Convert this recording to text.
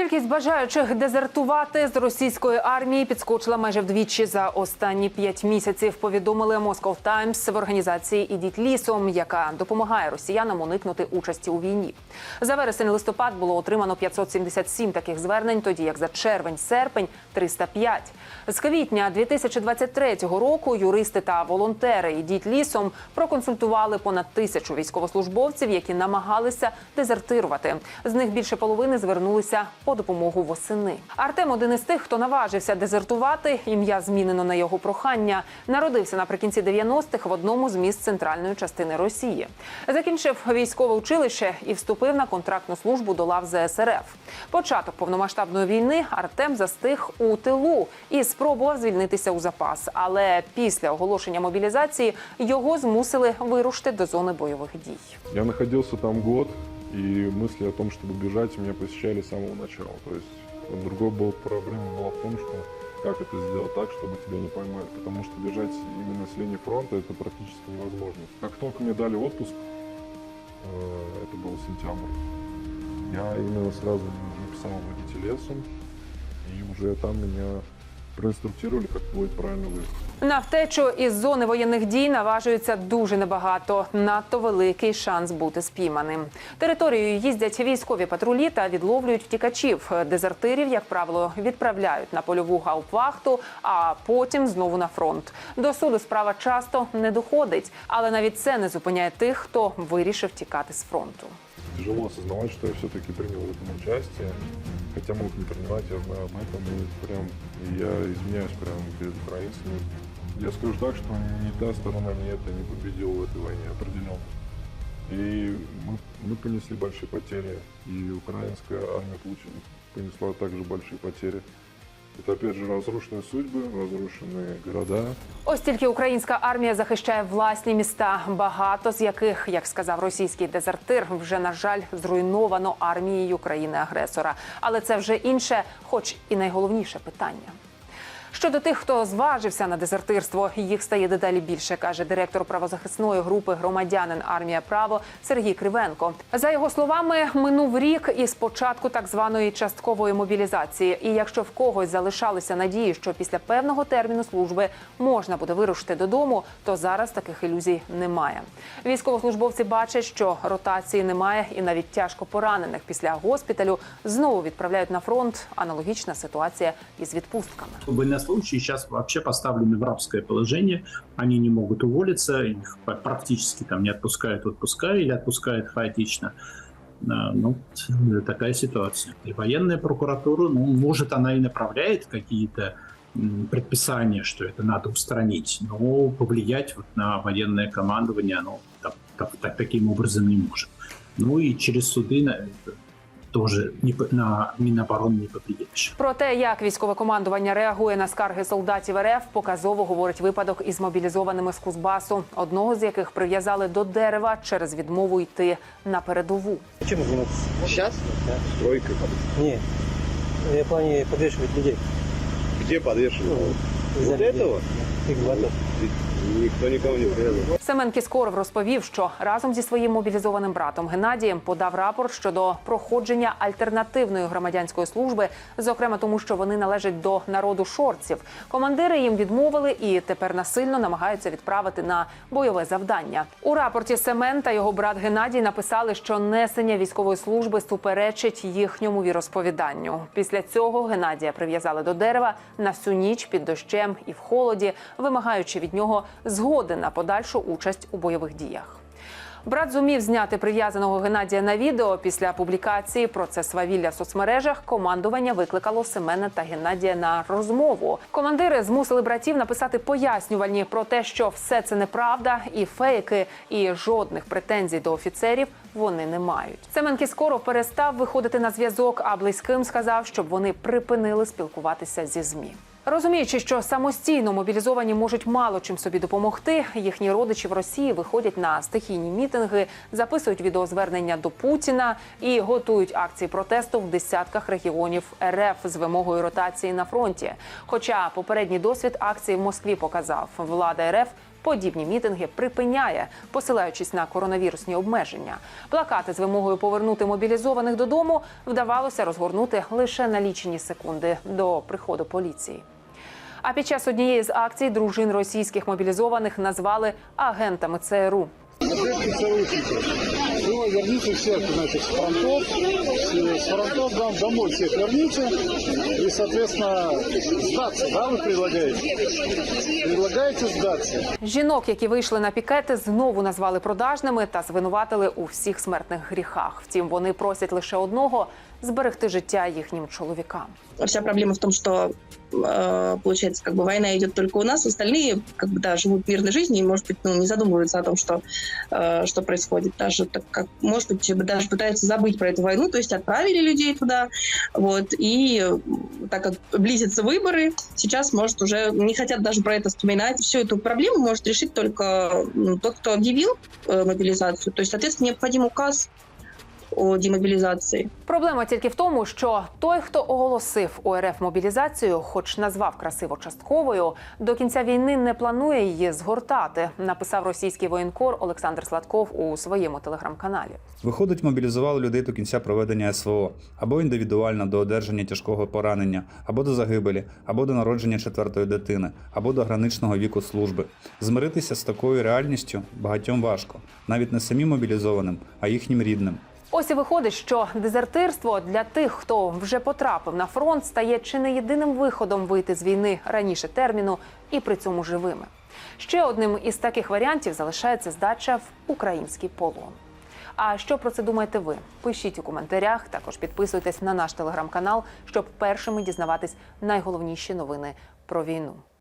Кількість бажаючих дезертувати з російської армії підскочила майже вдвічі за останні п'ять місяців. Повідомили Moscow Times в організації Ідіть лісом, яка допомагає росіянам уникнути участі у війні. За вересень-листопад було отримано 577 таких звернень, тоді як за червень-серпень 305. З квітня 2023 року юристи та волонтери «Ідіть лісом проконсультували понад тисячу військовослужбовців, які намагалися дезертирувати. З них більше половини звернулися по допомогу восени. Артем один із тих, хто наважився дезертувати. Ім'я змінено на його прохання. Народився наприкінці 90-х в одному з міст центральної частини Росії. Закінчив військове училище і вступив на контрактну службу до лав ЗСРФ. Початок повномасштабної війни Артем застиг у тилу і спробував звільнитися у запас. Але після оголошення мобілізації його змусили вирушити до зони бойових дій. Я находился там год, и мысли о том, чтобы бежать, меня посещали с самого начала. То есть другой был проблема была в том, что как это сделать так, чтобы тебя не поймали, потому что бежать именно с линии фронта это практически невозможно. Как только мне дали отпуск, э, это был сентябрь, я именно сразу написал водитель лесом, и уже там меня проинструктировали, как будет правильно выехать. На втечу із зони воєнних дій наважується дуже небагато. Надто великий шанс бути спійманим. Територією їздять військові патрулі та відловлюють втікачів. Дезертирів, як правило, відправляють на польову гаупвахту, а потім знову на фронт. До суду справа часто не доходить, але навіть це не зупиняє тих, хто вирішив тікати з фронту. Тяжело осознавать, что я все-таки принял в этом участие. Хотя мог не принимать, я знаю об этом. И прям я извиняюсь прямо перед украинцами. Я скажу так, что ни та сторона, ни эта не победила в этой войне определенно. И мы, мы понесли большие потери. И украинская армия получила, понесла также большие потери. Это опять же разрушенные судьбы, разрушенные города. Ось тільки українська армія захищає власні міста, багато з яких, як сказав російський дезертир, вже на жаль зруйновано армією країни-агресора. Але це вже інше, хоч і найголовніше питання. Щодо тих, хто зважився на дезертирство, їх стає дедалі більше, каже директор правозахисної групи громадянин армія право Сергій Кривенко. За його словами, минув рік із початку так званої часткової мобілізації. І якщо в когось залишалися надії, що після певного терміну служби можна буде вирушити додому, то зараз таких ілюзій немає. Військовослужбовці бачать, що ротації немає, і навіть тяжко поранених після госпіталю знову відправляють на фронт. Аналогічна ситуація із відпустками. Военнослужащие сейчас вообще поставлены в рабское положение, они не могут уволиться, их практически там не отпускают в отпуска или отпускают хаотично. А, Ну, такая ситуация. И военная прокуратура, ну, может, она и направляет какие-то м, предписания, что это надо устранить, но повлиять вот на военное командование оно так, так- так- таким образом не может. Ну и через суды тоже по- на Минобороны не повлияешь. Про те, як військове командування реагує на скарги солдатів РФ, показово говорить випадок із мобілізованими з Кузбасу, одного з яких прив'язали до дерева через відмову йти на передову. Чем заниматься? Сейчас? Тройка. Не. Я в плане подвешивать людей. Где подвешивают? За Вот этого? Фигвата. Никто никого не привязывал. Семен Кіскоров розповів, що разом зі своїм мобілізованим братом Геннадієм подав рапорт щодо проходження альтернативної громадянської служби, зокрема тому, що вони належать до народу шорців. Командири їм відмовили і тепер насильно намагаються відправити на бойове завдання. У рапорті Семен та його брат Геннадій написали, що несення військової служби суперечить їхньому віросповіданню. Після цього Геннадія прив'язали до дерева на всю ніч під дощем і в холоді, вимагаючи від нього згоди на подальшу участь у бойових діях. Брат зумів зняти прив'язаного Геннадія на відео. Після публікації про це свавілля в соцмережах командування викликало Семена та Геннадія на розмову. Командири змусили братів написати пояснювальні про те, що все це неправда і фейки, і жодних претензій до офіцерів вони не мають. Семен Кіскоров перестав виходити на зв'язок, а близьким сказав, щоб вони припинили спілкуватися зі змі. Розуміючи, що самостійно мобілізовані можуть мало чим собі допомогти, їхні родичі в Росії виходять на стихійні мітинги, записують відеозвернення до Путіна і готують акції протесту в десятках регіонів РФ з вимогою ротації на фронті. Хоча попередній досвід акції в Москві показав, влада РФ подібні мітинги припиняє, посилаючись на коронавірусні обмеження. Плакати з вимогою повернути мобілізованих додому вдавалося розгорнути лише на лічені секунди до приходу поліції. А під час однієї з акцій дружин російських мобілізованих назвали агентами ЦРУ. Вы верните всех, значит, с фронтов, с, фронтов дом- домой всех верните и, соответственно, сдаться, да, вы предлагаете? Предлагаете сдаться? Жінок, які вийшли на пікети, знову назвали продажними та звинуватили у всіх смертних гріхах. Втім, вони просять лише одного зберегти життя їхнім чоловікам. Вся проблема в том, что э, получается, как бы война идет только у нас, остальные, как бы, да, живут мирной жизнью и, может быть, ну, не задумываются о том, что, э, что происходит. Даже, так как, может быть, даже пытаются забыть про эту войну, то есть отправили людей туда, вот, и э, так как близятся выборы, сейчас, может, уже не хотят даже про это вспоминать. Всю эту проблему может решить только ну, тот, кто объявил э, мобилизацию. То есть, соответственно, необходим указ о демобилизации. Проблема тільки в тому, що той, хто оголосив УРФ мобілізацію, хоч назвав красиво частковою, до кінця війни не планує її згортати. Написав російський воєнкор Олександр Сладков у своєму телеграм-каналі. Виходить, мобілізували людей до кінця проведення СВО або індивідуально до одержання тяжкого поранення, або до загибелі, або до народження четвертої дитини, або до граничного віку служби. Змиритися з такою реальністю багатьом важко, навіть не самим мобілізованим, а їхнім рідним. Ось і виходить, що дезертирство для тих, хто вже потрапив на фронт, стає чи не єдиним виходом вийти з війни раніше терміну і при цьому живими. Ще одним із таких варіантів залишається здача в український полон. А що про це думаєте ви? Пишіть у коментарях. Також підписуйтесь на наш телеграм-канал, щоб першими дізнаватись найголовніші новини про війну.